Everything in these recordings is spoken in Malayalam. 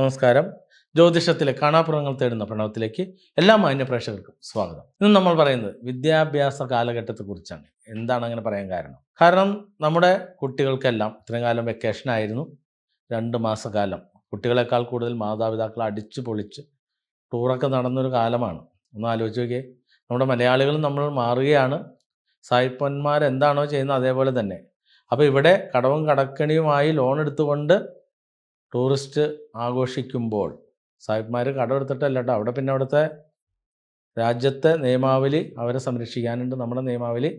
നമസ്കാരം. ജ്യോതിഷത്തിലെ കാണാപ്പുറങ്ങൾ തേടുന്ന പ്രണവത്തിലേക്ക് എല്ലാ മാന്യ പ്രേക്ഷകർക്കും സ്വാഗതം. ഇന്ന് നമ്മൾ പറയുന്നത് വിദ്യാഭ്യാസ കാലഘട്ടത്തെക്കുറിച്ചാണ്. എന്താണ് അങ്ങനെ പറയാൻ കാരണം? കാരണം നമ്മുടെ കുട്ടികൾക്കെല്ലാം ഇത്രയും കാലം വെക്കേഷൻ ആയിരുന്നു. രണ്ട് മാസക്കാലം. കുട്ടികളെക്കാൾ കൂടുതൽ മാതാപിതാക്കൾ അടിച്ചു പൊളിച്ച് ടൂറൊക്കെ നടന്നൊരു കാലമാണ്. ഒന്ന് ആലോചിച്ച് നോക്കിയേ. നമ്മുടെ മലയാളികൾ നമ്മൾ മാറുകയാണ്. സായിപ്പന്മാർ എന്താണോ ചെയ്യുന്നത് അതേപോലെ തന്നെ. അപ്പോൾ ഇവിടെ കടവും കടക്കണിയുമായി ലോൺ എടുത്തുകൊണ്ട് ടൂറിസ്റ്റ് ആഘോഷിക്കുമ്പോൾ സാഹിബ്മാർ കടമെടുത്തിട്ടല്ല കേട്ടോ അവിടെ പിന്നെ അവിടുത്തെ രാജ്യത്തെ നിയമാവലി അവരെ സംരക്ഷിക്കാനുണ്ട്. നമ്മുടെ നിയമാവലി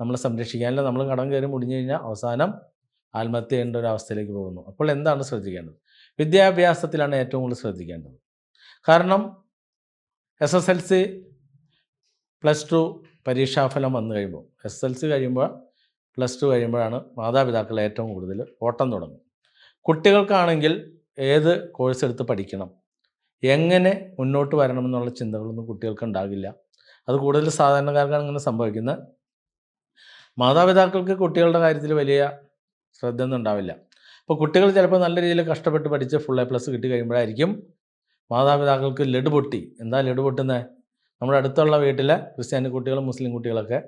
നമ്മളെ സംരക്ഷിക്കാനില്ല. നമ്മൾ കടം കയറി മുടിഞ്ഞു കഴിഞ്ഞാൽ അവസാനം ആത്മഹത്യ ചെയ്യേണ്ട ഒരു അവസ്ഥയിലേക്ക് പോകുന്നു. അപ്പോൾ എന്താണ് ശ്രദ്ധിക്കേണ്ടത്? വിദ്യാഭ്യാസത്തിലാണ് ഏറ്റവും കൂടുതൽ ശ്രദ്ധിക്കേണ്ടത്. കാരണം S S L C plus two പരീക്ഷാഫലം വന്നു കഴിയുമ്പോൾ എസ് എൽ സി കഴിയുമ്പോൾ പ്ലസ് ടു കഴിയുമ്പോഴാണ് മാതാപിതാക്കൾ ഏറ്റവും കൂടുതൽ ഓട്ടം തുടങ്ങും കുട്ടികൾക്കാണെങ്കിൽ ഏത് കോഴ്സ് എടുത്ത് പഠിക്കണം? എങ്ങനെ മുന്നോട്ട് വരണമെന്നുള്ള ചിന്തകളൊന്നും കുട്ടികൾക്ക് ഉണ്ടാകില്ല. അത് കൂടുതൽ സാധാരണക്കാർക്കാണ് ഇങ്ങനെ സംഭവിക്കുന്നത്. മാതാപിതാക്കൾക്ക് കുട്ടികളുടെ കാര്യത്തിൽ വലിയ ശ്രദ്ധ ഒന്നും ഉണ്ടാവില്ല. അപ്പോൾ കുട്ടികൾ ചിലപ്പോൾ നല്ല രീതിയിൽ കഷ്ടപ്പെട്ട് പഠിച്ച് ഫുൾ എ പ്ലസ് കിട്ടി കഴിയുമ്പോഴായിരിക്കും മാതാപിതാക്കൾക്ക് ലഡു പൊട്ടി. എന്താ ലഡു പൊട്ടുന്നത് നമ്മുടെ അടുത്തുള്ള വീട്ടിലെ ക്രിസ്ത്യാനി കുട്ടികളും മുസ്ലിം കുട്ടികളൊക്കെ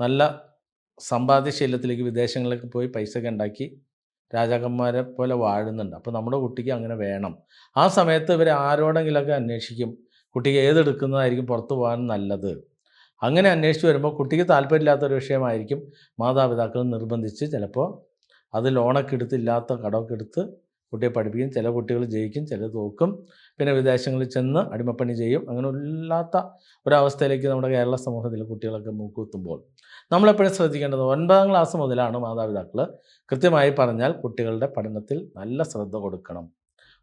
നല്ല സമ്പാദ്യശീലത്തിലേക്ക് വിദേശങ്ങളിലേക്ക് പോയി പൈസ ഒക്കെ ഉണ്ടാക്കി രാജാക്കന്മാരെ പോലെ വാഴുന്നുണ്ട്. അപ്പോൾ നമ്മുടെ കുട്ടിക്ക് അങ്ങനെ വേണം. ആ സമയത്ത് ഇവർ ആരോടെങ്കിലൊക്കെ അന്വേഷിക്കും കുട്ടിക്ക് ഏതെടുക്കുന്നതായിരിക്കും പുറത്തു പോകാൻ നല്ലത്. അങ്ങനെ അന്വേഷിച്ച് വരുമ്പോൾ കുട്ടിക്ക് താല്പര്യമില്ലാത്തൊരു വിഷയമായിരിക്കും മാതാപിതാക്കൾ നിർബന്ധിച്ച് ചിലപ്പോൾ അത് ലോണൊക്കെ എടുത്ത് ഇല്ലാത്ത കടമൊക്കെ എടുത്ത് കുട്ടിയെ പഠിപ്പിക്കും ചില കുട്ടികൾ ജയിക്കും ചില തോക്കും. പിന്നെ വിദേശങ്ങളിൽ ചെന്ന് അടിമപ്പണി ചെയ്യും. അങ്ങനെ ഇല്ലാത്ത ഒരവസ്ഥയിലേക്ക് നമ്മുടെ കേരള സമൂഹത്തിലെ കുട്ടികളൊക്കെ മൂക്കുത്തുമ്പോൾ നമ്മളെപ്പോഴും ശ്രദ്ധിക്കേണ്ടത് ഒൻപതാം ക്ലാസ് മുതലാണ് മാതാപിതാക്കൾ കൃത്യമായി പറഞ്ഞാൽ കുട്ടികളുടെ പഠനത്തിൽ നല്ല ശ്രദ്ധ കൊടുക്കണം.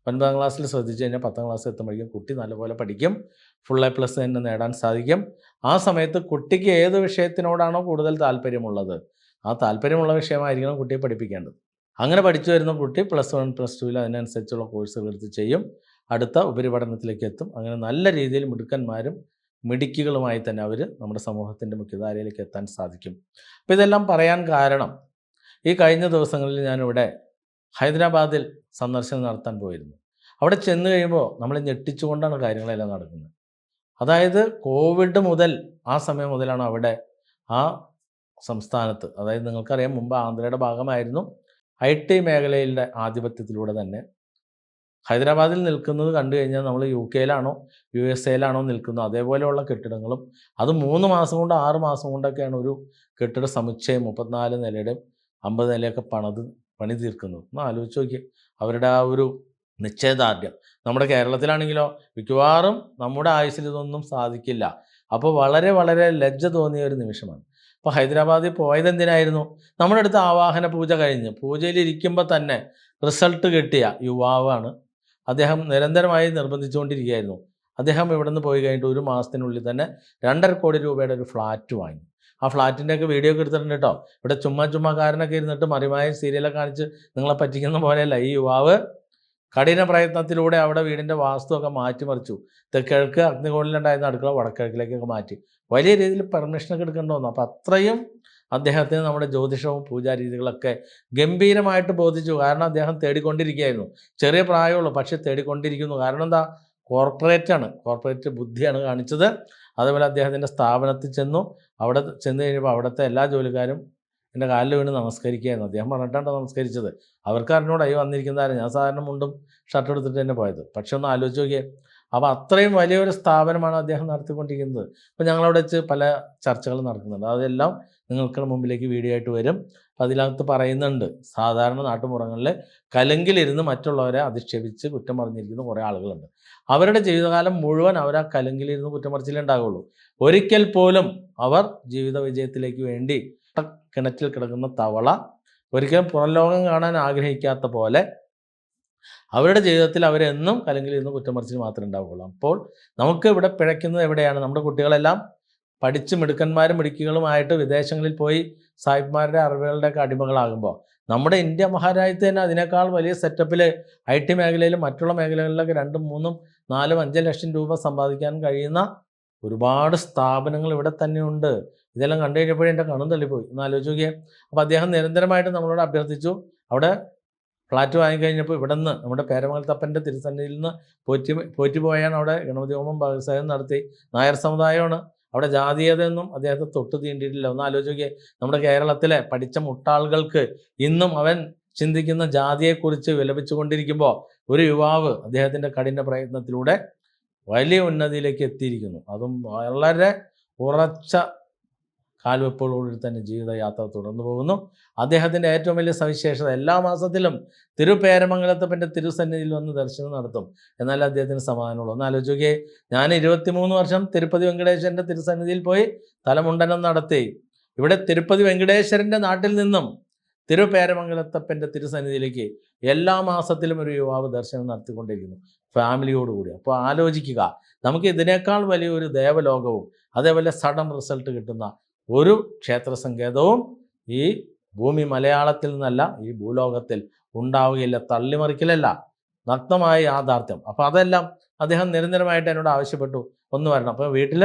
ഒൻപതാം ക്ലാസ്സിൽ ശ്രദ്ധിച്ചു കഴിഞ്ഞാൽ പത്താം ക്ലാസ് എത്തുമ്പോഴേക്കും കുട്ടി നല്ലപോലെ പഠിക്കും. ഫുൾ എ പ്ലസ് തന്നെ നേടാൻ സാധിക്കും. ആ സമയത്ത് കുട്ടിക്ക് ഏത് വിഷയത്തിനോടാണോ കൂടുതൽ താല്പര്യമുള്ളത്? ആ താല്പര്യമുള്ള വിഷയമായിരിക്കണം കുട്ടിയെ പഠിപ്പിക്കേണ്ടത്. അങ്ങനെ പഠിച്ചു വരുന്ന കുട്ടി പ്ലസ് വൺ പ്ലസ് ടുവിൽ അതിനനുസരിച്ചുള്ള കോഴ്സുകൾ എടുത്ത് ചെയ്യും. അടുത്ത ഉപരിപഠനത്തിലേക്ക് എത്തും. അങ്ങനെ നല്ല രീതിയിൽ മിടുക്കന്മാരും മിടുക്കികളുമായി തന്നെ അവർ നമ്മുടെ സമൂഹത്തിന്റെ മുഖ്യധാരയിലേക്ക് എത്താൻ സാധിക്കും. അപ്പോൾ ഇതെല്ലാം പറയാൻ കാരണം ഈ കഴിഞ്ഞ ദിവസങ്ങളിൽ ഞാനിവിടെ ഹൈദരാബാദിൽ സന്ദർശനം നടത്താൻ പോയിരുന്നു. അവിടെ ചെന്ന് കഴിയുമ്പോൾ നമ്മൾ ഞെട്ടിച്ചുകൊണ്ടാണ് കാര്യങ്ങളെല്ലാം നടക്കുന്നത്. അതായത് കോവിഡ് മുതൽ ആ സമയം മുതലാണ് അവിടെ ആ സംസ്ഥാനത്ത് അതായത് നിങ്ങൾക്കറിയാം മുമ്പ് ആന്ധ്രയുടെ ഭാഗമായിരുന്നു. ഐ ടി മേഖലയിലെ ആധിപത്യത്തിലൂടെ തന്നെ ഹൈദരാബാദിൽ നിൽക്കുന്നത് കണ്ടു കഴിഞ്ഞാൽ നമ്മൾ യു കെയിലാണോ യു എസ് എയിലാണോ നിൽക്കുന്നത്. അതേപോലെയുള്ള കെട്ടിടങ്ങളും അത് മൂന്ന് മാസം കൊണ്ട് ആറ് മാസം കൊണ്ടൊക്കെയാണ് ഒരു കെട്ടിട സമുച്ചയം മുപ്പത്തിനാല് നിലയുടെ അമ്പത് നിലയൊക്കെ പണത് പണി തീർക്കുന്നത് ഒന്ന് ആലോചിച്ച് നോക്കി അവരുടെ ആ ഒരു നിശ്ചയദാർഢ്യം. നമ്മുടെ കേരളത്തിലാണെങ്കിലോ മിക്കവാറും നമ്മുടെ ആയുസ്സിൽ ഇതൊന്നും സാധിക്കില്ല. അപ്പോൾ വളരെ വളരെ ലജ്ജ തോന്നിയ ഒരു നിമിഷമാണ്. അപ്പോൾ ഹൈദരാബാദിൽ പോയത് എന്തിനായിരുന്നു? നമ്മുടെ അടുത്ത് ആവാഹന പൂജ കഴിഞ്ഞ്. പൂജയിൽ ഇരിക്കുമ്പോൾ തന്നെ റിസൾട്ട് കിട്ടിയ യുവാവാണ്. അദ്ദേഹം നിരന്തരമായി നിർബന്ധിച്ചുകൊണ്ടിരിക്കുകയായിരുന്നു. അദ്ദേഹം ഇവിടെ നിന്ന് പോയി കഴിഞ്ഞിട്ട് ഒരു മാസത്തിനുള്ളിൽ തന്നെ രണ്ടര കോടി രൂപയുടെ ഒരു ഫ്ലാറ്റ് വാങ്ങി. ആ ഫ്ലാറ്റിന്റെയൊക്കെ വീഡിയോ ഒക്കെ എടുത്തിട്ടുണ്ട് കേട്ടോ. ഇവിടെ ചുമ്മാ ചുമ്മാക്കാരനൊക്കെ ഇരുന്നിട്ട് മറിമായ സീരിയലൊക്കെ കാണിച്ച് നിങ്ങളെ പറ്റിക്കുന്ന പോലെയല്ല. ഈ യുവാവ് കഠിന പ്രയത്നത്തിലൂടെ അവിടെ വീടിന്റെ വാസ്തുവൊക്കെ മാറ്റിമറിച്ചു. തെക്കിഴക്ക് അഗ്നികോണിലുണ്ടായിരുന്ന അടുക്കള വടക്കിഴക്കിലേക്കൊക്കെ മാറ്റി. വലിയ രീതിയിൽ പെർമിഷനൊക്കെ എടുക്കേണ്ടി വന്നു. അപ്പോൾ അത്രയും അദ്ദേഹത്തിന് നമ്മുടെ ജ്യോതിഷവും പൂജാരീതികളൊക്കെ ഗംഭീരമായിട്ട് ബോധിച്ചു. കാരണം അദ്ദേഹം തേടിക്കൊണ്ടിരിക്കുകയായിരുന്നു. ചെറിയ പ്രായമുള്ളൂ പക്ഷേ തേടിക്കൊണ്ടിരിക്കുന്നു. കാരണം എന്താ? കോർപ്പറേറ്റാണ് കോർപ്പറേറ്റ് ബുദ്ധിയാണ് കാണിച്ചത്. അതേപോലെ അദ്ദേഹത്തിന്റെ സ്ഥാപനത്തിൽ ചെന്നു. അവിടെ ചെന്ന് കഴിഞ്ഞപ്പോൾ അവിടുത്തെ എല്ലാ ജോലിക്കാരും എന്റെ കാലിൽ വീണ് നമസ്കരിക്കുകയായിരുന്നു. അദ്ദേഹം പറഞ്ഞിട്ടാണ് നമസ്കരിച്ചത്. അവർക്ക് അറിഞ്ഞൂടെ അയ്യോ വന്നിരിക്കുന്നതായിരുന്നു ഞാൻ സാധാരണ മുണ്ടും ഷർട്ട് എടുത്തിട്ട് തന്നെ പോയത്. പക്ഷെ ഒന്ന് ആലോചിച്ച് നോക്കിയേ. അപ്പോൾ അത്രയും വലിയൊരു സ്ഥാപനമാണ് അദ്ദേഹം നടത്തിക്കൊണ്ടിരിക്കുന്നത്. അപ്പോൾ ഞങ്ങളവിടെ വെച്ച് പല ചർച്ചകൾ നടക്കുന്നുണ്ട്. അതെല്ലാം നിങ്ങൾക്ക് മുമ്പിലേക്ക് വീഡിയോ ആയിട്ട് വരും. അപ്പം അതിനകത്ത് പറയുന്നുണ്ട്. സാധാരണ നാട്ടുപുറങ്ങളിൽ കലങ്കിലിരുന്ന് മറ്റുള്ളവരെ അധിക്ഷേപിച്ച് കുറ്റം പറഞ്ഞിരിക്കുന്ന കുറേ ആളുകളുണ്ട്. അവരുടെ ജീവിതകാലം മുഴുവൻ അവർ ആ കലങ്കിലിരുന്ന് കുറ്റം പറച്ചിലേ ഉണ്ടാവുള്ളൂ. ഒരിക്കൽ പോലും അവർ ജീവിത വിജയത്തിലേക്ക് വേണ്ടി കിണറ്റിൽ കിടക്കുന്ന തവള ഒരിക്കലും പുറം ലോകം കാണാൻ ആഗ്രഹിക്കാത്ത പോലെ അവരുടെ ജീവിതത്തിൽ അവരെന്നും അല്ലെങ്കിൽ ഇന്നും പറച്ചിൽ മാത്രമേ ഉണ്ടാവുകയുള്ളൂ. അപ്പോൾ നമുക്ക് ഇവിടെ പിഴയ്ക്കുന്നത് എവിടെയാണ്? നമ്മുടെ കുട്ടികളെല്ലാം പഠിച്ച് മിടുക്കന്മാരും മിടുക്കികളുമായിട്ട് വിദേശങ്ങളിൽ പോയി സാഹിബ്മാരുടെ അറിവുകളുടെയൊക്കെ അടിമകളാകുമ്പോൾ നമ്മുടെ ഇന്ത്യ മഹാരാജ്യത്ത് തന്നെ അതിനേക്കാൾ വലിയ സെറ്റപ്പിൽ ഐ ടി മേഖലയിലും മറ്റുള്ള മേഖലകളിലൊക്കെ രണ്ടും മൂന്നും നാലും അഞ്ച് ലക്ഷം രൂപ സമ്പാദിക്കാൻ കഴിയുന്ന ഒരുപാട് സ്ഥാപനങ്ങൾ ഇവിടെ തന്നെയുണ്ട് ഇതെല്ലാം കണ്ടു കഴിഞ്ഞപ്പോഴേ എന്റെ കണ്ണും തള്ളിപ്പോയി. ഒന്ന് ആലോചിച്ച് നോക്കിയേ. അപ്പോൾ അദ്ദേഹം നിരന്തരമായിട്ട് നമ്മളോട് അഭ്യർത്ഥിച്ചു. അവിടെ ഫ്ലാറ്റ് വാങ്ങിക്കഴിഞ്ഞപ്പോൾ ഇവിടെ നിന്ന് നമ്മുടെ പേരമംഗലത്തപ്പന്റെ തിരുസന്നിധിയിൽ നിന്ന് പോറ്റി പോറ്റി പോയാണ് അവിടെ ഗണപതി ഹോമം ഭാഗസേവനം നടത്തി. നായർ സമുദായമാണ്. അവിടെ ജാതീയതയൊന്നും അദ്ദേഹത്തെ തൊട്ട് തീണ്ടിയിട്ടില്ല. ഒന്ന് ആലോചിക്കുക നമ്മുടെ കേരളത്തിലെ പഠിച്ച മുട്ടാളുകൾക്ക് ഇന്നും അവൻ ചിന്തിക്കുന്ന ജാതിയെക്കുറിച്ച് വിലപിച്ചുകൊണ്ടിരിക്കുമ്പോൾ ഒരു യുവാവ് അദ്ദേഹത്തിന്റെ കഠിന പ്രയത്നത്തിലൂടെ വലിയ ഉന്നതിയിലേക്ക് എത്തിയിരിക്കുന്നു. അതും വളരെ ഉറച്ച കാൽവെപ്പോടുകൂടി തന്നെ ജീവിതയാത്ര തുടർന്നു പോകുന്നു. അദ്ദേഹത്തിന്റെ ഏറ്റവും വലിയ സവിശേഷത എല്ലാ മാസത്തിലും തിരുപേരമംഗലത്തപ്പന്റെ തിരുസന്നിധിയിൽ വന്ന് ദർശനം നടത്തും. എന്നാൽ അദ്ദേഹത്തിന് സമാധാനമുള്ളൂ. ഒന്ന് ആലോചിക്കുകയെ ഞാൻ ഇരുപത്തിമൂന്ന് വർഷം തിരുപ്പതി വെങ്കടേശ്വരന്റെ തിരുസന്നിധിയിൽ പോയി തലമുണ്ടനം നടത്തി. ഇവിടെ തിരുപ്പതി വെങ്കടേശ്വരന്റെ നാട്ടിൽ നിന്നും തിരുപേരമംഗലത്തപ്പന്റെ തിരുസന്നിധിയിലേക്ക് എല്ലാ മാസത്തിലും ഒരു യുവാവ് ദർശനം നടത്തിക്കൊണ്ടിരിക്കുന്നു. ഫാമിലിയോടുകൂടി. അപ്പോൾ ആലോചിക്കുക നമുക്ക് ഇതിനേക്കാൾ വലിയൊരു ദേവലോകവും അതേപോലെ സഡൻ റിസൾട്ട് കിട്ടുന്ന ഒരു ക്ഷേത്ര സങ്കേതവും ഈ ഭൂമി മലയാളത്തിൽ നിന്നല്ല ഈ ഭൂലോകത്തിൽ ഉണ്ടാവുകയില്ല തള്ളിമറിക്കലല്ല. നഗ്നമായ യാഥാർത്ഥ്യം. അപ്പോൾ അതെല്ലാം അദ്ദേഹം നിരന്തരമായിട്ട് എന്നോട് ആവശ്യപ്പെട്ടു. ഒന്ന് വരണം. അപ്പോൾ വീട്ടിൽ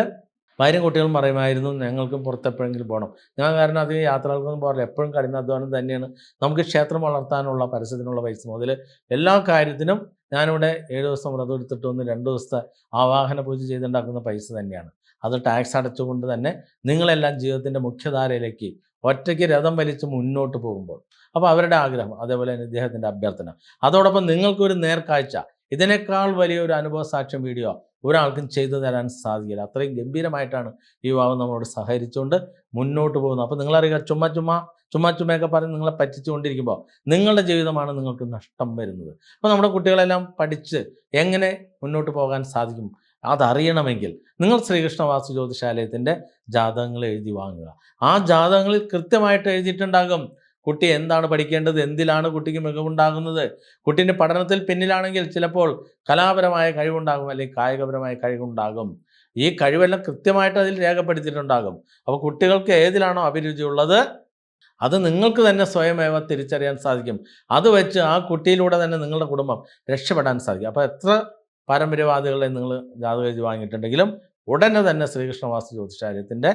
ഭാര്യയും കുട്ടികളും പറയുമായിരുന്നു ഞങ്ങൾക്കും പുറത്തെപ്പോഴെങ്കിലും പോകണം ഞാൻ കാരണം അധികം യാത്രകൾക്കൊന്നും പോകാറില്ല. എപ്പോഴും കഠിനാധ്വാനം തന്നെയാണ്. നമുക്ക് ക്ഷേത്രം വളർത്താനുള്ള പരസ്യത്തിനുള്ള പൈസ മുതൽ എല്ലാ കാര്യത്തിനും ഞാനിവിടെ ഏഴ് ദിവസം വ്രതം എടുത്തിട്ട് വന്ന് രണ്ട് ദിവസത്തെ ആവാഹന പൂജ ചെയ്തുണ്ടാക്കുന്ന പൈസ തന്നെയാണ്. അത് ടാക്സ് അടച്ചുകൊണ്ട് തന്നെ നിങ്ങളെല്ലാം ജീവിതത്തിന്റെ മുഖ്യധാരയിലേക്ക് ഒറ്റയ്ക്ക് രഥം വലിച്ച് മുന്നോട്ട് പോകുമ്പോൾ. അപ്പോൾ അവരുടെ ആഗ്രഹം അതേപോലെ തന്നെ ഇദ്ദേഹത്തിന്റെ അഭ്യർത്ഥന. അതോടൊപ്പം നിങ്ങൾക്കൊരു നേർക്കാഴ്ച. ഇതിനേക്കാൾ വലിയൊരു അനുഭവ സാക്ഷ്യം വീഡിയോ ഒരാൾക്കും ചെയ്തു തരാൻ സാധിക്കില്ല. അത്രയും ഗംഭീരമായിട്ടാണ് ഈ യുവാവ് നമ്മളോട് സഹകരിച്ചുകൊണ്ട് മുന്നോട്ട് പോകുന്നത്. അപ്പോൾ നിങ്ങളറിയുക ചുമ്മാ ചുമ്മാ ചുമ്മാ ചുമ്മയൊക്കെ പറഞ്ഞ് നിങ്ങളെ പറ്റിച്ചുകൊണ്ടിരിക്കുമ്പോൾ നിങ്ങളുടെ ജീവിതമാണ് നിങ്ങൾക്ക് നഷ്ടം വരുന്നത്. അപ്പോൾ നമ്മുടെ കുട്ടികളെല്ലാം പഠിച്ച് എങ്ങനെ മുന്നോട്ട് പോകാൻ സാധിക്കും അതറിയണമെങ്കിൽ നിങ്ങൾ ശ്രീകൃഷ്ണ വാസു ജ്യോതിശാലയത്തിന്റെ ജാതകങ്ങൾ എഴുതി വാങ്ങുക. ആ ജാതകങ്ങളിൽ കൃത്യമായിട്ട് എഴുതിയിട്ടുണ്ടാകും. കുട്ടി എന്താണ് പഠിക്കേണ്ടത്? എന്തിലാണ് കുട്ടിക്ക് മികവുണ്ടാകുന്നത് കുട്ടീന്റെ പഠനത്തിൽ പിന്നിലാണെങ്കിൽ ചിലപ്പോൾ കലാപരമായ കഴിവുണ്ടാകും അല്ലെങ്കിൽ കായികപരമായ കഴിവുണ്ടാകും. ഈ കഴിവെല്ലാം കൃത്യമായിട്ട് അതിൽ രേഖപ്പെടുത്തിയിട്ടുണ്ടാകും. അപ്പോൾ കുട്ടികൾക്ക് ഏതിലാണോ അഭിരുചിയുള്ളത്? അത് നിങ്ങൾക്ക് തന്നെ സ്വയമേവ തിരിച്ചറിയാൻ സാധിക്കും. അത് വെച്ച് ആ കുട്ടിയിലൂടെ തന്നെ നിങ്ങളുടെ കുടുംബം രക്ഷപ്പെടാൻ സാധിക്കും. അപ്പോൾ എത്ര പാരമ്പര്യവാദികളെ നിങ്ങൾ ജാതകം എഴുതി വാങ്ങിയിട്ടുണ്ടെങ്കിലും ഉടനെ തന്നെ ശ്രീകൃഷ്ണവാസു ജ്യോതിഷാര്യത്തിന്റെ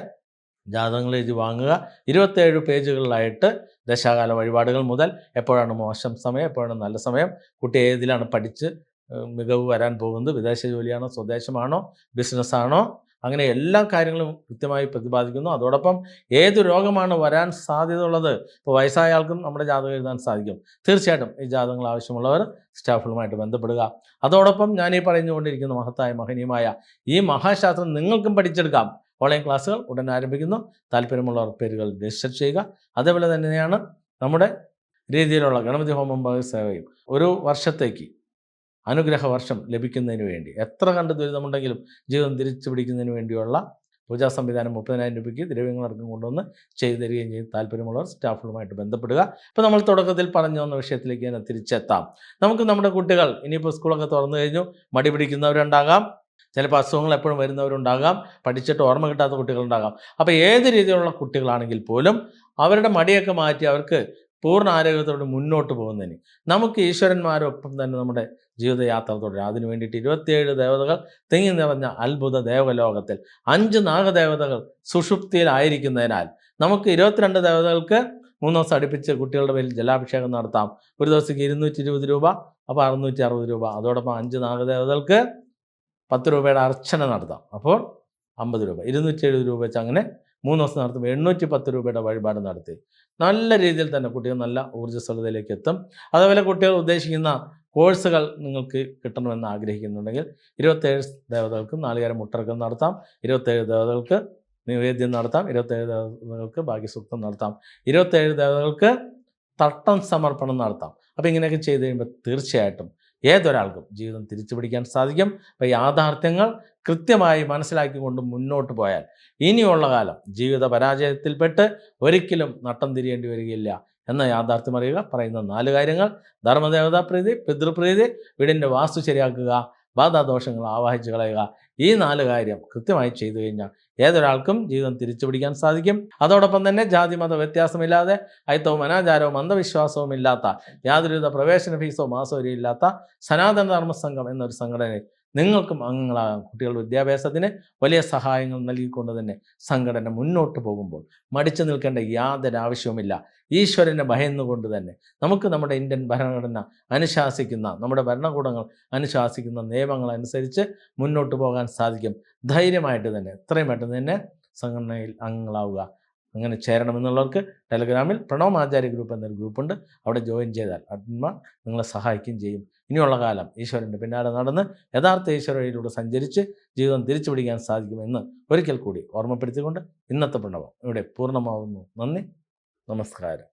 ജാതകങ്ങൾ എഴുതി വാങ്ങുക. ഇരുപത്തേഴ് പേജുകളിലായിട്ട് ദശാകാല വഴിപാടുകൾ മുതൽ എപ്പോഴാണ് മോശം സമയം എപ്പോഴാണ് നല്ല സമയം കുട്ടി ഏതിലാണ് പഠിച്ച് മികവ് വരാൻ പോകുന്നത് വിദേശ ജോലിയാണോ സ്വദേശമാണോ ബിസിനസ്സാണോ അങ്ങനെ എല്ലാ കാര്യങ്ങളും കൃത്യമായി പ്രതിപാദിക്കുന്നു. അതോടൊപ്പം ഏത് രോഗമാണ് വരാൻ സാധ്യതയുള്ളത്? ഇപ്പോൾ വയസ്സായ ആൾക്കും നമ്മുടെ ജാതകം എഴുതാൻ സാധിക്കും. തീർച്ചയായിട്ടും ഈ ജാതകങ്ങൾ ആവശ്യമുള്ളവർ സ്റ്റാഫുകളുമായിട്ട് ബന്ധപ്പെടുക. അതോടൊപ്പം ഞാൻ ഈ പറഞ്ഞുകൊണ്ടിരിക്കുന്ന മഹത്തായ മഹനീയമായ ഈ മഹാശാസ്ത്രം നിങ്ങൾക്കും പഠിച്ചെടുക്കാം. ഓൺലൈൻ ക്ലാസ്സുകൾ ഉടൻ ആരംഭിക്കുന്നു. താല്പര്യമുള്ളവർ പേരുകൾ രജിസ്റ്റർ ചെയ്യുക. അതേപോലെ തന്നെയാണ് നമ്മുടെ രീതിയിലുള്ള ഗണപതി ഹോമം സേവയും ഒരു വർഷത്തേക്ക് അനുഗ്രഹ വർഷം ലഭിക്കുന്നതിന് വേണ്ടി. എത്ര കണ്ട് ദുരിതമുണ്ടെങ്കിലും ജീവിതം തിരിച്ചു പിടിക്കുന്നതിന് വേണ്ടിയുള്ള പൂജാ സംവിധാനം മുപ്പതിനായിരം രൂപയ്ക്ക് ദ്രവ്യങ്ങളടക്കം കൊണ്ടുവന്ന് ചെയ്തു തരികയും ചെയ്യും താല്പര്യമുള്ളവർ സ്റ്റാഫുകളുമായിട്ട് ബന്ധപ്പെടുക. ഇപ്പോൾ നമ്മൾ തുടക്കത്തിൽ പറഞ്ഞു വന്ന വിഷയത്തിലേക്ക് തന്നെ തിരിച്ചെത്താം. നമുക്ക് നമ്മുടെ കുട്ടികൾ ഇനിയിപ്പോൾ സ്കൂളൊക്കെ തുറന്നു കഴിഞ്ഞു. മടി പിടിക്കുന്നവരുണ്ടാകാം. ചിലപ്പോൾ അസുഖങ്ങൾ എപ്പോഴും വരുന്നവരുണ്ടാകാം. പഠിച്ചിട്ട് ഓർമ്മ കിട്ടാത്ത കുട്ടികളുണ്ടാകാം. അപ്പോൾ ഏത് രീതിയിലുള്ള കുട്ടികളാണെങ്കിൽ പോലും അവരുടെ മടിയൊക്കെ മാറ്റി അവർക്ക് പൂർണ ആരോഗ്യത്തോടെ മുന്നോട്ട് പോകുന്നതിന്. നമുക്ക് ഈശ്വരന്മാരൊപ്പം തന്നെ നമ്മുടെ ജീവിതയാത്ര തുടരും അതിനു വേണ്ടിയിട്ട് ഇരുപത്തിയേഴ് ദേവതകൾ തിങ്ങി നിറഞ്ഞ അത്ഭുത ദേവലോകത്തിൽ അഞ്ച് നാഗദേവതകൾ സുഷുപ്തിയിലായിരിക്കുന്നതിനാൽ നമുക്ക് ഇരുപത്തിരണ്ട് ദേവതകൾക്ക് മൂന്ന് ദിവസം അടുപ്പിച്ച് കുട്ടികളുടെ പേരിൽ ജലാഭിഷേകം നടത്താം. ഒരു ദിവസത്തേക്ക് ഇരുന്നൂറ്റി ഇരുപത് രൂപ അപ്പോൾ അറുന്നൂറ്റി അറുപത് രൂപ. അതോടൊപ്പം അഞ്ച് നാഗദേവതകൾക്ക് പത്ത് രൂപയുടെ അർച്ചന നടത്താം. അപ്പോൾ അമ്പത് രൂപ ഇരുന്നൂറ്റി എഴുപത് രൂപ വെച്ച് അങ്ങനെ മൂന്ന് ദിവസം നടത്തുമ്പോൾ എണ്ണൂറ്റി പത്ത് രൂപയുടെ വഴിപാട് നടത്തി. നല്ല രീതിയിൽ തന്നെ കുട്ടികൾ നല്ല ഊർജസ്വലതയിലേക്ക് എത്തും. അതേപോലെ കുട്ടികൾ ഉദ്ദേശിക്കുന്ന കോഴ്സുകൾ നിങ്ങൾക്ക് കിട്ടണമെന്ന് ആഗ്രഹിക്കുന്നുണ്ടെങ്കിൽ ഇരുപത്തേഴ് ദേവതകൾക്ക് നാളികേരം മുട്ടറക്കൽ നടത്താം. ഇരുപത്തേഴ് ദേവതകൾക്ക് നിവേദ്യം നടത്താം. ഇരുപത്തേഴ് ദേവതകൾക്ക് ഭാഗ്യസൂക്തം നടത്താം. ഇരുപത്തേഴ് ദേവതകൾക്ക് തട്ടം സമർപ്പണം നടത്താം. അപ്പോൾ ഇങ്ങനെയൊക്കെ ചെയ്ത് കഴിയുമ്പോൾ തീർച്ചയായിട്ടും ഏതൊരാൾക്കും ജീവിതം തിരിച്ചു പിടിക്കാൻ സാധിക്കും അപ്പോൾ യാഥാർത്ഥ്യങ്ങൾ കൃത്യമായി മനസ്സിലാക്കിക്കൊണ്ട് മുന്നോട്ട് പോയാൽ ഇനിയുള്ള കാലം ജീവിത പരാജയത്തിൽപ്പെട്ട് ഒരിക്കലും നട്ടം തിരിയേണ്ടി വരികയില്ല എന്ന യാഥാർത്ഥ്യം അറിയുക. പറയുന്ന നാല് കാര്യങ്ങൾ. ധർമ്മദേവതാ പ്രീതി പിതൃപ്രീതി വീടിന്റെ വാസ്തു ശരിയാക്കുക ബാധാദോഷങ്ങൾ ആവാഹിച്ച് കളയുക ഈ നാല് കാര്യം കൃത്യമായി ചെയ്തു കഴിഞ്ഞാൽ ഏതൊരാൾക്കും ജീവിതം തിരിച്ചു പിടിക്കാൻ സാധിക്കും. അതോടൊപ്പം തന്നെ ജാതി മത വ്യത്യാസമില്ലാതെ അയിത്തവും അനാചാരവും അന്ധവിശ്വാസവും ഇല്ലാത്ത യാതൊരുവിധ പ്രവേശന ഫീസോ മാസോ ഇല്ലാത്ത സനാതന ധർമ്മ സംഘം എന്നൊരു സംഘടനയിൽ നിങ്ങൾക്കും അംഗങ്ങളാകാം. കുട്ടികളുടെ വിദ്യാഭ്യാസത്തിന് വലിയ സഹായങ്ങൾ നൽകിക്കൊണ്ട് തന്നെ സംഘടന മുന്നോട്ട് പോകുമ്പോൾ മടിച്ചു നിൽക്കേണ്ട യാതൊരു ആവശ്യവുമില്ല. ഈശ്വരനെ ഭയന്നുകൊണ്ട് തന്നെ നമുക്ക് നമ്മുടെ ഇന്ത്യൻ ഭരണഘടന അനുശാസിക്കുന്ന നമ്മുടെ ഭരണകൂടങ്ങൾ അനുശാസിക്കുന്ന നിയമങ്ങൾ അനുസരിച്ച് മുന്നോട്ട് പോകാൻ സാധിക്കും. ധൈര്യമായിട്ട് തന്നെ എത്രയും പെട്ടെന്ന് തന്നെ സംഘടനയിൽ അംഗങ്ങളാവുക. അങ്ങനെ ചേരണമെന്നുള്ളവർക്ക് ടെലഗ്രാമിൽ പ്രണവ് ആചാര്യ ഗ്രൂപ്പ് എന്നൊരു ഗ്രൂപ്പുണ്ട്. അവിടെ ജോയിൻ ചെയ്താൽ അഡ്മിന്മാർ നിങ്ങളെ സഹായിക്കുകയും ചെയ്യും. ഇനിയുള്ള കാലം ഈശ്വരന്റെ പിന്നാലെ നടന്ന് യഥാർത്ഥ ഈശ്വര വഴിയിലൂടെ സഞ്ചരിച്ച് ജീവിതം തിരിച്ചു പിടിക്കാൻ സാധിക്കുമെന്ന് ഒരിക്കൽ കൂടി ഓർമ്മപ്പെടുത്തിക്കൊണ്ട് ഇന്നത്തെ പ്രണവം ഇവിടെ പൂർണമാവുന്നു. നന്ദി. നമസ്കാരം.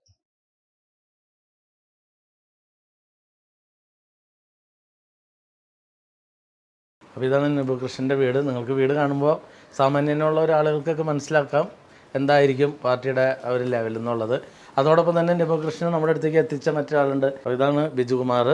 അപ്പോൾ ഇതാണ് നബുകൃഷ്ണന്റെ വീട്. നിങ്ങൾക്ക് വീട് കാണുമ്പോൾ സാമാന്യനുള്ള ഒരാളുകൾക്കൊക്കെ മനസ്സിലാക്കാം. എന്തായിരിക്കും പാർട്ടിയുടെ ഒരു ലെവൽ എന്നുള്ളത്. അതോടൊപ്പം തന്നെ നിപകൃഷ്ണൻ നമ്മുടെ അടുത്തേക്ക് എത്തിച്ച മറ്റൊരാളുണ്ട്. ഇതാണ് ബിജുകുമാർ.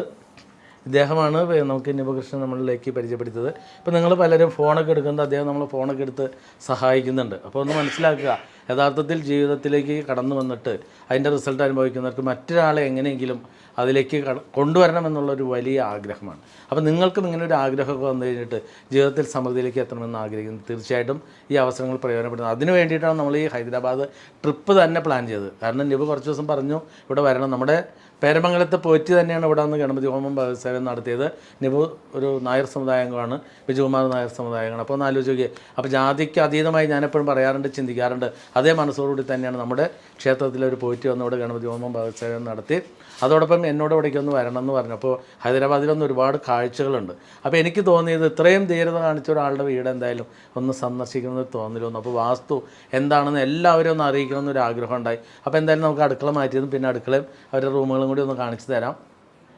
ഇദ്ദേഹമാണ് നമുക്ക് നിപകൃഷ്ണൻ നമ്മളിലേക്ക് പരിചയപ്പെടുത്തിയത്. ഇപ്പോൾ നിങ്ങൾ പലരും ഫോണൊക്കെ എടുക്കുന്നത് അദ്ദേഹം നമ്മൾ ഫോണൊക്കെ എടുത്ത് സഹായിക്കുന്നുണ്ട്. അപ്പോൾ ഒന്ന് മനസ്സിലാക്കുക. യഥാർത്ഥത്തിൽ ജീവിതത്തിലേക്ക് കടന്നു വന്നിട്ട് അതിന്റെ റിസൾട്ട് അനുഭവിക്കുന്നവർക്ക് മറ്റൊരാളെ എങ്ങനെയെങ്കിലും അതിലേക്ക് കൊണ്ടുവരണമെന്നുള്ളൊരു വലിയ ആഗ്രഹമാണ്. അപ്പോൾ നിങ്ങൾക്കും ഇങ്ങനെ ഒരു ആഗ്രഹമൊക്കെ വന്നു കഴിഞ്ഞിട്ട് ജീവിതത്തിൽ സമൃദ്ധിയിലേക്ക് എത്തണമെന്ന് ആഗ്രഹിക്കുന്നു. തീർച്ചയായിട്ടും ഈ അവസരങ്ങൾ പ്രയോജനപ്പെടുന്നത് അതിന് വേണ്ടിയിട്ടാണ് നമ്മൾ ഈ ഹൈദരാബാദ് ട്രിപ്പ് തന്നെ പ്ലാൻ ചെയ്തത്. കാരണം നിവ് കുറച്ച് ദിവസം പറഞ്ഞു ഇവിടെ വരണം. നമ്മുടെ പേരമംഗലത്തെ പോറ്റി തന്നെയാണ് ഇവിടെ നിന്ന് ഗണപതി ഹോമം സേവനം നടത്തിയത്. നിബു ഒരു നായർ സമുദായമാണ് ബിജുകുമാർ നായർ സമുദായമാണ് അപ്പോൾ ഒന്ന് ആലോചിക്കുക അപ്പോൾ ജാതിക്ക് അതീതമായി ഞാനെപ്പോഴും പറയാറുണ്ട് ചിന്തിക്കാറുണ്ട്. അതേ മനസ്സോടുകൂടി തന്നെയാണ് നമ്മുടെ ക്ഷേത്രത്തിലെ ഒരു പോറ്റി വന്ന് ഇവിടെ ഗണപതി ഹോമം സേവനം നടത്തി. അതോടൊപ്പം എന്നോട് ഇവിടേക്ക് ഒന്ന് വരണം എന്ന് പറഞ്ഞു. അപ്പോൾ ഹൈദരാബാദിലൊന്നും ഒരുപാട് കാഴ്ചകളുണ്ട്. അപ്പോൾ എനിക്ക് തോന്നിയത് ഇത്രയും ധീരത കാണിച്ച ഒരാളുടെ വീട് എന്തായാലും ഒന്ന് സന്ദർശിക്കണമെന്ന് തോന്നിലൊന്നു അപ്പോൾ വാസ്തു എന്താണെന്ന് എല്ലാവരും ഒന്ന് അറിയിക്കണമെന്നൊരു ആഗ്രഹം ഉണ്ടായി. അപ്പോൾ എന്തായാലും നമുക്ക് അടുക്കള മാറ്റിയതും പിന്നെ അടുക്കളയും അവരുടെ റൂമുകളും കൂടി ഒന്ന് കാണിച്ചു തരാം.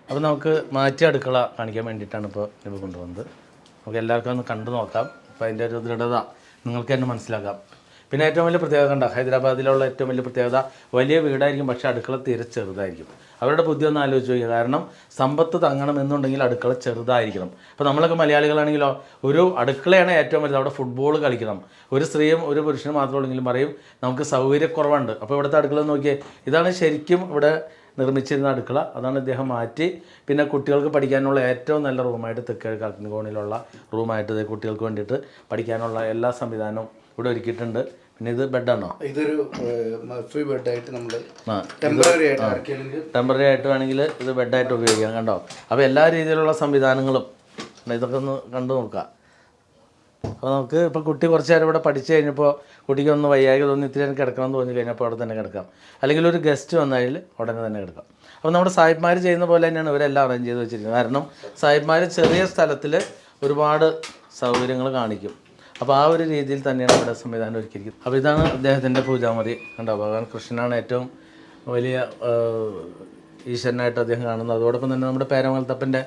അപ്പോൾ നമുക്ക് മാറ്റി അടുക്കള കാണിക്കാൻ വേണ്ടിയിട്ടാണ് ഇപ്പോൾ ഇപ്പോൾ കൊണ്ടുവന്നത്. നമുക്ക് എല്ലാവർക്കും ഒന്ന് കണ്ടു നോക്കാം. അപ്പോൾ അതിന്റെ ഒരു ദൃഢത നിങ്ങൾക്ക് തന്നെ മനസ്സിലാക്കാം. പിന്നെ ഏറ്റവും വലിയ പ്രത്യേകത കണ്ട? ഹൈദരാബാദിലുള്ള ഏറ്റവും വലിയ പ്രത്യേകത വലിയ വീടായിരിക്കും പക്ഷേ അടുക്കള തീരെ ചെറുതായിരിക്കും. അവരുടെ ബുദ്ധി ഒന്ന് ആലോചിച്ച് നോക്കുക കാരണം സമ്പത്ത് തങ്ങണം എന്നുണ്ടെങ്കിൽ അടുക്കള ചെറുതായിരിക്കണം. അപ്പോൾ നമ്മളൊക്കെ മലയാളികളാണെങ്കിലോ ഒരു അടുക്കളയാണ് ഏറ്റവും വലുത്. അവിടെ ഫുട്ബോൾ കളിക്കണം. ഒരു സ്ത്രീയും ഒരു പുരുഷനും മാത്രമുള്ളെങ്കിലും പറയും നമുക്ക് സൗകര്യക്കുറവുണ്ട്. അപ്പോൾ ഇവിടുത്തെ അടുക്കള നോക്കിയേ. ഇതാണ് ശരിക്കും ഇവിടെ നിർമ്മിച്ചിരുന്ന അടുക്കള. അതാണ് ഇദ്ദേഹം മാറ്റി. പിന്നെ കുട്ടികൾക്ക് പഠിക്കാനുള്ള ഏറ്റവും നല്ല റൂമായിട്ട് തെക്കിഴക്ക് അഗ്നികോണിലുള്ള റൂമായിട്ട് കുട്ടികൾക്ക് വേണ്ടിയിട്ട് പഠിക്കാനുള്ള എല്ലാ സംവിധാനവും ഇവിടെ ഒരുക്കിയിട്ടുണ്ട്. പിന്നെ ഇത് ബെഡാണോ? ഇതൊരു ഫ്രീ ബെഡായിട്ട് നമ്മൾ ടെമ്പററി ആയിട്ട് ടെമ്പററി ആയിട്ട് വേണമെങ്കിൽ ഇത് ബെഡായിട്ട് ഉപയോഗിക്കാം. കണ്ടോ? അപ്പോൾ എല്ലാ രീതിയിലുള്ള സംവിധാനങ്ങളും. ഇതൊക്കെ ഒന്ന് കണ്ടു നോക്കാം. അപ്പോൾ നമുക്ക് ഇപ്പോൾ കുട്ടി കുറച്ച് നേരം ഇവിടെ പഠിച്ചു കഴിഞ്ഞപ്പോൾ കുട്ടിക്ക് ഒന്ന് വയ്യായ്ക തോന്നി ഇത്തിരി നേരം കിടക്കണം എന്ന് തോന്നി കഴിഞ്ഞപ്പോൾ അവിടെ തന്നെ കിടക്കാം. അല്ലെങ്കിൽ ഒരു ഗസ്റ്റ് വന്നതിൽ ഉടനെ തന്നെ കിടക്കാം. അപ്പോൾ നമ്മുടെ സാഹിബ്മാർ ചെയ്യുന്ന പോലെ തന്നെയാണ് ഇവരെല്ലാം അറേഞ്ച് ചെയ്ത് വെച്ചിരിക്കുന്നത്. കാരണം സാഹിബ്മാർ ചെറിയ സ്ഥലത്തിൽ ഒരുപാട് സൗകര്യങ്ങൾ കാണിക്കും. അപ്പോൾ ആ ഒരു രീതിയിൽ തന്നെയാണ് ഇവിടെ സംവിധാനം ഒരുക്കിയിരിക്കുന്നത്. അപ്പോൾ ഇതാണ് അദ്ദേഹത്തിന്റെ പൂജാമുറി കണ്ടോ? ഭഗവാൻ കൃഷ്ണനാണ് ഏറ്റവും വലിയ ഈശ്വരനായിട്ട് അദ്ദേഹം കാണുന്നത്. അതോടൊപ്പം തന്നെ നമ്മുടെ പേരമലത്തപ്പന്റെ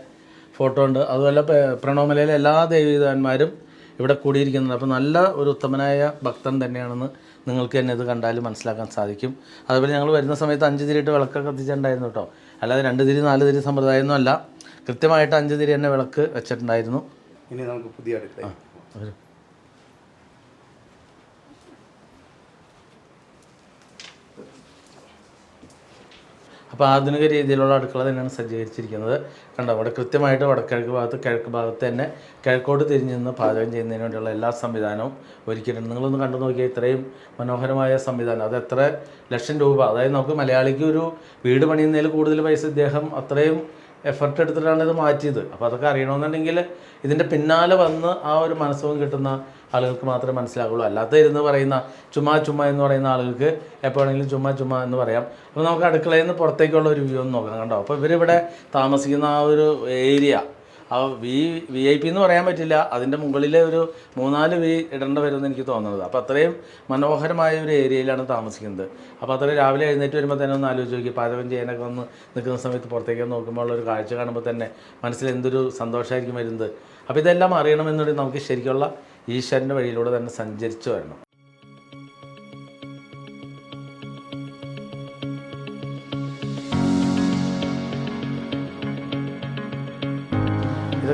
ഫോട്ടോ ഉണ്ട്. അതുപോലെ പ്രണോമലയിലെ എല്ലാ ദേവീദേവന്മാരും ഇവിടെ കൂടിയിരിക്കുന്നത്. അപ്പോൾ നല്ല ഒരു ഉത്തമനായ ഭക്തൻ തന്നെയാണെന്ന് നിങ്ങൾക്ക് തന്നെ ഇത് കണ്ടാൽ മനസ്സിലാക്കാൻ സാധിക്കും. അതുപോലെ ഞങ്ങൾ വരുന്ന സമയത്ത് അഞ്ച് തിരിയിട്ട് വിളക്കൊക്കെ കത്തിച്ചിട്ടുണ്ടായിരുന്നു കേട്ടോ. അല്ലാതെ രണ്ട് തിരി നാല് തിരി സമ്പ്രദായമൊന്നും അല്ല. കൃത്യമായിട്ട് അഞ്ച് തിരി തന്നെ വിളക്ക് വെച്ചിട്ടുണ്ടായിരുന്നു. ഇനി നമുക്ക് പുതിയ അടുക്കള അപ്പോൾ ആധുനിക രീതിയിലുള്ള അടുക്കള തന്നെയാണ് സജ്ജീകരിച്ചിരിക്കുന്നത്. കണ്ടോ അവിടെ കൃത്യമായിട്ട് വടക്കിഴക്ക് ഭാഗത്ത് കിഴക്ക് ഭാഗത്ത് തന്നെ കിഴക്കോട്ട് തിരിഞ്ഞ് നിന്ന് പാചകം ചെയ്യുന്നതിന് വേണ്ടിയുള്ള എല്ലാ സംവിധാനവും ഒരുക്കിയിട്ടുണ്ട്. നിങ്ങളൊന്ന് കണ്ടു നോക്കിയാൽ ഇത്രയും മനോഹരമായ സംവിധാനം. അത് എത്ര ലക്ഷം രൂപ? അതായത് നമുക്ക് മലയാളിക്ക് ഒരു വീട് പണിയുന്നതിൽ കൂടുതൽ പൈസ ഇദ്ദേഹം അത്രയും എഫർട്ട് എടുത്തിട്ടാണ് ഇത് മാറ്റിയത്. അപ്പോൾ അതൊക്കെ അറിയണമെന്നുണ്ടെങ്കിൽ ഇതിന്റെ പിന്നാലെ വന്ന് ആ ഒരു മനസ്സും കിട്ടുന്ന ആളുകൾക്ക് മാത്രമേ മനസ്സിലാകുള്ളൂ അല്ലാത്ത ഇരുന്ന് പറയുന്ന ചുമ്മാ ചുമ്മാ എന്ന് പറയുന്ന ആളുകൾക്ക് എപ്പോൾ വേണമെങ്കിലും ചുമ്മാ ചുമ്മാ എന്ന് പറയാം. അപ്പോൾ നമുക്ക് അടുക്കളയിൽ നിന്ന് പുറത്തേക്കുള്ള ഒരു വ്യൂ ഒന്ന് നോക്കാം കണ്ടോ? അപ്പോൾ ഇവരിവിടെ താമസിക്കുന്ന ആ ഒരു ഏരിയ ആ വി വി ഐ പി എന്ന് പറയാൻ പറ്റില്ല. അതിന്റെ മുകളിലെ ഒരു മൂന്നാൽ വി ഇടേണ്ട വരുമെന്ന് എനിക്ക് തോന്നുന്നത്. അപ്പോൾ അത്രയും മനോഹരമായ ഒരു ഏരിയയിലാണ് താമസിക്കുന്നത്. അപ്പോൾ അത്രയും രാവിലെ എഴുന്നേറ്റ് വരുമ്പോൾ തന്നെ ഒന്ന് ആലോചിച്ച് നോക്കി. പാചകം ചെയ്യാനൊക്കെ വന്ന് നിൽക്കുന്ന സമയത്ത് പുറത്തേക്ക് നോക്കുമ്പോൾ ഉള്ള ഒരു കാഴ്ച കാണുമ്പോൾ തന്നെ മനസ്സിൽ എന്തൊരു സന്തോഷമായിരിക്കും വരുന്നത്. അപ്പോൾ ഇതെല്ലാം അറിയണമെന്നുണ്ടെങ്കിൽ നമുക്ക് ശരിക്കുള്ള ഈശ്വരന്റെ വഴിയിലൂടെ തന്നെ സഞ്ചരിച്ചു വരണം.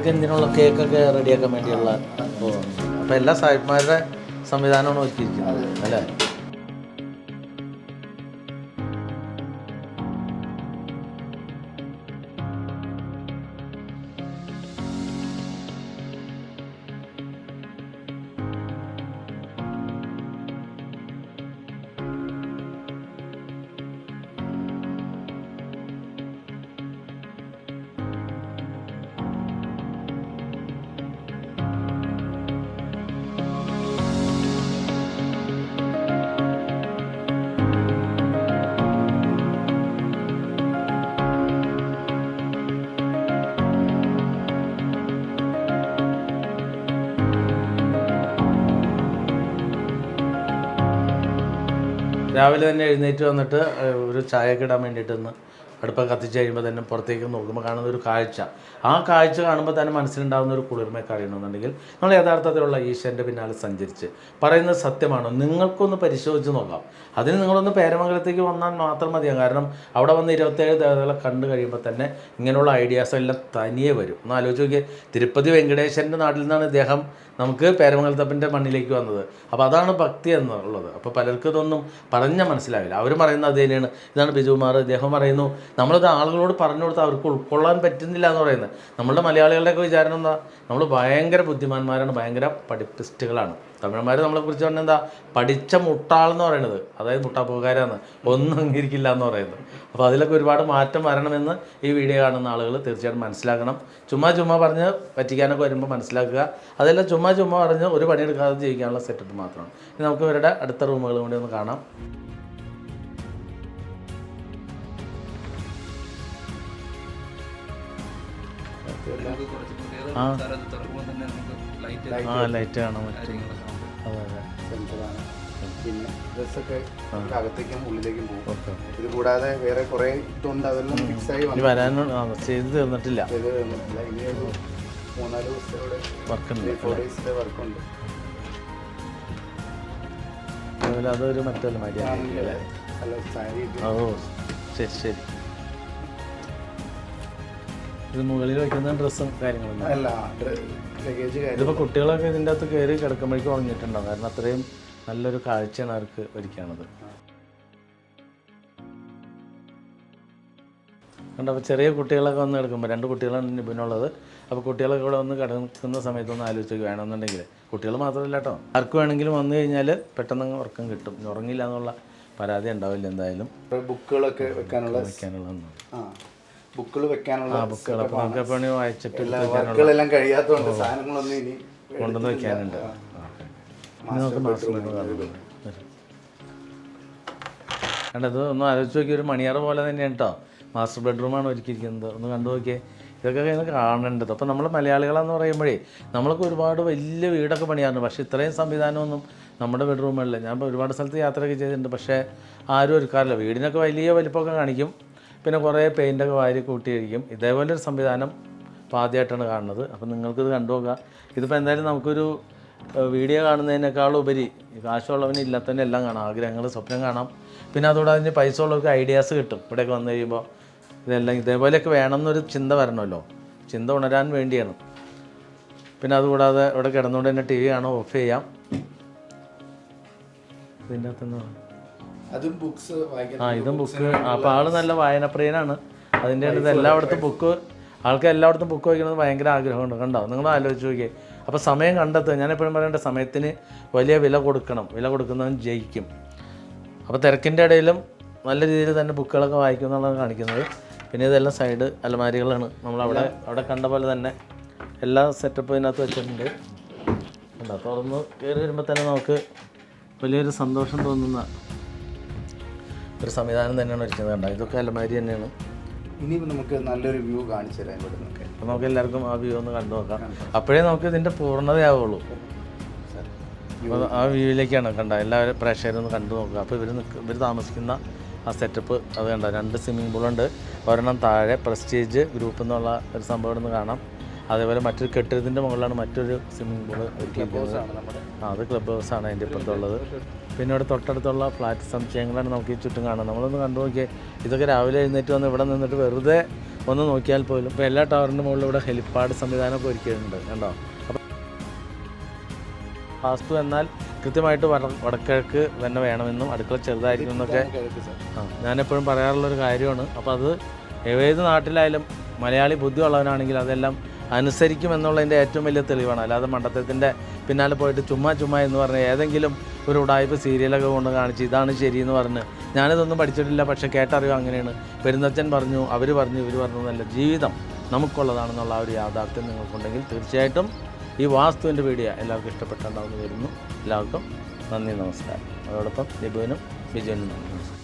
ഇതൊക്കെ എന്തിനുള്ള കേക്കൊക്കെ റെഡിയാക്കാൻ വേണ്ടിയുള്ള അപ്പോൾ എല്ലാ സാഹിബ്മാരുടെ സംവിധാനമാണ് ഒരുക്കിയിരിക്കുന്നത് അല്ലേ? രാവിലെ തന്നെ എഴുന്നേറ്റ് വന്നിട്ട് ഒരു ചായയൊക്കെ ഇടാൻ വേണ്ടിയിട്ട് ഒന്ന് അടുപ്പം കത്തിച്ച് കഴിയുമ്പോൾ തന്നെ പുറത്തേക്ക് നോക്കുമ്പോൾ കാണുന്ന ഒരു കാഴ്ച. ആ കാഴ്ച കാണുമ്പോൾ തന്നെ മനസ്സിലുണ്ടാകുന്ന ഒരു കുളിർമയൊക്കെ അറിയണമെന്നുണ്ടെങ്കിൽ നമ്മൾ യഥാർത്ഥത്തിലുള്ള ഈശ്വരന്റെ പിന്നാലെ സഞ്ചരിച്ച് പറയുന്നത് സത്യമാണോ. നിങ്ങൾക്കൊന്ന് പരിശോധിച്ച് നോക്കാം. അതിന് നിങ്ങളൊന്ന് പേരമംഗലത്തേക്ക് വന്നാൽ മാത്രം മതിയാകും കാരണം അവിടെ വന്ന് ഇരുപത്തേഴ് ദേവതകളെ കണ്ടു കഴിയുമ്പോൾ തന്നെ ഇങ്ങനെയുള്ള ഐഡിയാസ് എല്ലാം തനിയെ വരും. ഒന്ന് ആലോചിച്ച് നോക്കിയാൽ തിരുപ്പതി വെങ്കടേശ്വരന്റെ നാട്ടിൽ നിന്നാണ് ഇദ്ദേഹം നമുക്ക് പേരമംഗലത്തപ്പന്റെ മണ്ണിലേക്ക് വന്നത്. അപ്പോൾ അതാണ് ഭക്തി എന്നുള്ളത്. അപ്പോൾ പലർക്കും ഇതൊന്നും പറഞ്ഞാൽ മനസ്സിലാവില്ല. അവർ പറയുന്നത് അത് തന്നെയാണ് ഇതാണ് ബിജുമാർ ഇദ്ദേഹം പറയുന്നു നമ്മളിത് ആളുകളോട് പറഞ്ഞു കൊടുത്താൽ അവർക്ക് ഉൾക്കൊള്ളാൻ പറ്റുന്നില്ല എന്ന് പറയുന്നത്. നമ്മളുടെ മലയാളികളുടെയൊക്കെ വിചാരം എന്താ? നമ്മൾ ഭയങ്കര ബുദ്ധിമാന്മാരാണ് ഭയങ്കര പഠിപ്പിസ്റ്റുകളാണ്. തമിഴന്മാർ നമ്മളെക്കുറിച്ച് പറഞ്ഞാൽ എന്താ? പഠിച്ച മുട്ടാളെന്ന് പറയുന്നത്. അതായത് മുട്ടാപ്പുകാരാണ് ഒന്നും അംഗീകരിക്കില്ല എന്ന് പറയുന്നത്. അപ്പോൾ അതിലൊക്കെ ഒരുപാട് മാറ്റം വരണമെന്ന് ഈ വീഡിയോ കാണുന്ന ആളുകൾ തീർച്ചയായിട്ടും മനസ്സിലാക്കണം. ചുമ്മാ ചുമ്മാ പറഞ്ഞ് പറ്റിക്കാനൊക്കെ വരുമ്പോൾ മനസ്സിലാക്കുക. അതെല്ലാം ചുമ്മാ ചുമ്മാ പറഞ്ഞ് ഒരു പണിയെടുക്കാതെ ജീവിക്കാനുള്ള സെറ്റപ്പ് മാത്രമാണ്. നമുക്ക് ഇവരുടെ അടുത്ത റൂമുകൾ കൂടി ഒന്ന് കാണാം. ആ. ലൈറ്റ് ആ. ലൈറ്റ് കാണാൻ പറ്റും. കാര്യങ്ങളൊക്കെ ഉണ്ട്. അതെ അതെ. സെൻസറാണ്. പിന്നെ ഡ്രസ്സൊക്കെ അകത്തേക്കും ഉള്ളിലേക്കും പോകും. ഇത് കൂടാതെ വേറെ കുറേ ഇതുണ്ട്. അതെല്ലാം ഫിക്സ് ആയി ഇനി വന്നു വരാനും ആ, ചെയ്ത് തീർന്നിട്ടില്ല. ഇത് ഇനി ഒരു മൂന്നാൽ ദിവസത്തെ വർക്കുണ്ട് ഫോർ ഡേയ്സിന്റെ വർക്കുണ്ട്. അതൊരു മറ്റല്ല മര്യാദ ഓ ശരി ശരി. ഇത് മുകളിൽ വയ്ക്കുന്ന ഡ്രസ്സും കാര്യങ്ങളൊന്നും. അല്ല ലഗേജ് ഇതിപ്പോൾ കുട്ടികളൊക്കെ ഇതിന്റെ അകത്ത് കയറി കിടക്കുമ്പോഴേക്കും ഉറങ്ങിയിട്ടുണ്ടാവും. കാരണം അത്രയും നല്ലൊരു കാഴ്ചയാണ് അവർക്ക് ഒരുക്കാണത് കണ്ടോ അപ്പോൾ ചെറിയ കുട്ടികളൊക്കെ വന്ന് കിടക്കുമ്പോൾ രണ്ട് കുട്ടികളാണ് നിബിനുള്ളത്. അപ്പോൾ കുട്ടികളൊക്കെ ഇവിടെ വന്ന് കിടക്കുന്ന സമയത്തൊന്ന് ആലോചിച്ച് വേണമെന്നുണ്ടെങ്കിൽ കുട്ടികൾ മാത്രമല്ല കേട്ടോ. ആർക്ക് വേണമെങ്കിലും വന്നു കഴിഞ്ഞാൽ പെട്ടെന്ന് ഉറക്കം കിട്ടും. ഉറങ്ങില്ല എന്നുള്ള പരാതി ഉണ്ടാവില്ല എന്തായാലും. ബുക്കുകളൊക്കെ വെക്കാനുള്ള വെക്കാനുള്ള ബുക്കുകൾ വെക്കാനുള്ള ബുക്കുകൾ. അപ്പോൾ നമുക്ക് എപ്പോഴും വായിച്ചിട്ട് വർക്കുകളെല്ലാം കഴിയാത്തതുകൊണ്ട് സാധനങ്ങളൊന്നും ഇനി കൊണ്ടുവന്ന് വെക്കാനുണ്ട്. കണ്ടത് ഒന്ന് ആലോചിച്ച് നോക്കി ഒരു മണിയറ പോലെ തന്നെയാണ് കേട്ടോ മാസ്റ്റർ ബെഡ്റൂമാണ് ഒരുക്കിയിരിക്കുന്നത്. ഒന്ന് കണ്ടു നോക്കിയേ. ഇതൊക്കെ ഇന്ന് കാണേണ്ടത് അപ്പോൾ നമ്മൾ മലയാളികളെന്ന് പറയുമ്പോഴേ നമ്മൾക്ക് ഒരുപാട് വലിയ വീടൊക്കെ പണിയാറുണ്ട്. പക്ഷേ ഇത്രയും സംവിധാനമൊന്നും നമ്മുടെ ബെഡ്റൂമുകളിൽ ഞാൻ ഇപ്പോൾ ഒരുപാട് സ്ഥലത്ത് യാത്രയൊക്കെ ചെയ്തിട്ടുണ്ട്. പക്ഷേ ആരും ഒരുക്കാറില്ല. വീടിനൊക്കെ വലിയ വലിപ്പമൊക്കെ കാണിക്കും. പിന്നെ കുറേ പെയിന്റൊക്കെ വാരി കൂട്ടിയിരിക്കും. ഇതേപോലെ ഒരു സംവിധാനം ഇപ്പോൾ ആദ്യമായിട്ടാണ് കാണുന്നത്. അപ്പം നിങ്ങൾക്കിത് കണ്ടു നോക്കുക ഇതിപ്പോൾ എന്തായാലും നമുക്കൊരു വീഡിയോ കാണുന്നതിനേക്കാളും ഉപരി കാശുള്ളവന് ഇല്ലാത്തതിന് എല്ലാം കാണാം. ആഗ്രഹങ്ങൾ സ്വപ്നം കാണാം. പിന്നെ അതോടെ അതിന് പൈസ ഉള്ളവർക്ക് ഐഡിയാസ് കിട്ടും. ഇവിടെയൊക്കെ വന്നു കഴിയുമ്പോൾ ഇതെല്ലാം ഇതേപോലെയൊക്കെ വേണമെന്നൊരു ചിന്ത വരണമല്ലോ. ചിന്ത ഉണരാൻ വേണ്ടിയാണ്. പിന്നെ അതുകൂടാതെ ഇവിടെ കിടന്നുകൊണ്ട് തന്നെ ടി വി കാണാം ഓഫ് ചെയ്യാം. ഇതിന്റെ അകത്തുനിന്ന് അതും ബുക്സ് ആ ഇതും ബുക്ക് അപ്പോൾ ആൾ നല്ല വായനപ്രിയനാണ്. അതിന്റെ ഇത് എല്ലായിടത്തും ബുക്ക് ആൾക്ക് എല്ലായിടത്തും ബുക്ക് വായിക്കുന്നത് ഭയങ്കര ആഗ്രഹമുണ്ട്. കണ്ടോ? നിങ്ങൾ ആലോചിച്ച് നോക്കിയേ. അപ്പോൾ സമയം കണ്ടെത്തുക. ഞാൻ എപ്പോഴും പറയേണ്ട സമയത്തിന് വലിയ വില കൊടുക്കണം. വില കൊടുക്കുന്നവൻ ജയിക്കും. അപ്പോൾ തിരക്കിന്റെ ഇടയിലും നല്ല രീതിയിൽ തന്നെ ബുക്കുകളൊക്കെ വായിക്കും എന്നുള്ളതാണ് കാണിക്കുന്നത്. പിന്നെ ഇതെല്ലാം സൈഡ് അലമാരികളാണ്. നമ്മൾ അവിടെ അവിടെ കണ്ട പോലെ തന്നെ എല്ലാ സെറ്റപ്പും ഇതിനകത്ത് വെച്ചിട്ടുണ്ട്. തുറന്ന് കയറി വരുമ്പോൾ തന്നെ നമുക്ക് വലിയൊരു സന്തോഷം തോന്നുന്ന ഒരു സംവിധാനം തന്നെയാണ് ഒരുക്കുന്നത് കണ്ടോ? ഇതൊക്കെ അലമാരി തന്നെയാണ്. ഇനി നമുക്ക് നല്ലൊരു വ്യൂ കാണിച്ചു തരാം ഇവിടെ അപ്പം നമുക്ക് എല്ലാവർക്കും ആ വ്യൂ ഒന്ന് കണ്ടു നോക്കാം. അപ്പോഴേ നമുക്ക് ഇതിന്റെ പൂർണതയാവുള്ളൂ. അപ്പോൾ ആ വ്യൂവിലേക്കാണ് കണ്ട? എല്ലാവരും പ്രേക്ഷകരും ഒന്ന് കണ്ടു നോക്കുക. അപ്പോൾ ഇവർ ഇവർ താമസിക്കുന്ന ആ സെറ്റപ്പ് അത് കണ്ട? രണ്ട് സ്വിമ്മിംഗ് പൂളുണ്ട് ഒരെണ്ണം താഴെ പ്രസ്റ്റീജ് ഗ്രൂപ്പ് എന്നുള്ള ഒരു സംഭവം ഒന്ന് കാണാം. അതേപോലെ മറ്റൊരു കെട്ടിടത്തിന്റെ മുകളിലാണ് മറ്റൊരു സ്വിമ്മിംഗ് പൂൾ ഒരുക്കിയിരിക്കുന്നത്. ആ അത് ക്ലബ് ഹൗസാണ് അതിന്റെ ഇപ്പുറത്തുള്ളത്. പിന്നെ ഇവിടെ തൊട്ടടുത്തുള്ള ഫ്ലാറ്റ് സമുച്ചയങ്ങളാണ് നമുക്ക് ഈ ചുറ്റും കാണാം നമ്മളൊന്ന് കണ്ടു നോക്കിയേ ഇതൊക്കെ രാവിലെ എഴുന്നേറ്റ് വന്ന് ഇവിടെ നിന്നിട്ട് വെറുതെ ഒന്ന് നോക്കിയാൽ പോലും ഇപ്പോൾ എല്ലാ ടവറിന്റെ മുകളിലും ഇവിടെ ഹെലിപ്പാഡ് സംവിധാനമൊക്കെ ഒരുക്കിയിട്ടുണ്ട് കണ്ടോ? അപ്പോൾ വാസ്തു എന്നാൽ കൃത്യമായിട്ട് വട വടക്കിഴക്ക് തന്നെ വേണമെന്നും അടുക്കള ചെറുതായിരിക്കും എന്നൊക്കെ ആ ഞാനെപ്പോഴും പറയാറുള്ളൊരു കാര്യമാണ്. അപ്പോൾ അത് ഏത് നാട്ടിലായാലും മലയാളി ബുദ്ധിയുള്ളവനാണെങ്കിൽ അതെല്ലാം അനുസരിക്കും എന്നുള്ളതിന്റെ ഏറ്റവും വലിയ തെളിവാണ്. അല്ലാതെ മണ്ഡലത്തിന്റെ പിന്നാലെ പോയിട്ട് ചുമ്മാ ചുമ്മാ എന്ന് പറഞ്ഞ ഏതെങ്കിലും ഒരു ഉടായ്പ സീരിയലൊക്കെ കൊണ്ട് കാണിച്ച് ഇതാണ് ശരിയെന്ന് പറഞ്ഞ്. ഞാനിതൊന്നും പഠിച്ചിട്ടില്ല പക്ഷെ കേട്ടറിയോ അങ്ങനെയാണ്. പെരുന്തച്ചൻ പറഞ്ഞു അവർ പറഞ്ഞു ഇവർ പറഞ്ഞു നല്ല ജീവിതം നമുക്കുള്ളതാണെന്നുള്ള ആ ഒരു യാഥാർത്ഥ്യം നിങ്ങൾക്കുണ്ടെങ്കിൽ തീർച്ചയായിട്ടും ഈ വാസ്തുവിന്റെ വീഡിയോ എല്ലാവർക്കും ഇഷ്ടപ്പെട്ടുണ്ടാവുമെന്ന് വരുന്നു. എല്ലാവർക്കും നന്ദി നമസ്കാരം. അതോടൊപ്പം ലിബുവിനും ബിജുവിനും നന്ദി. നമസ്കാരം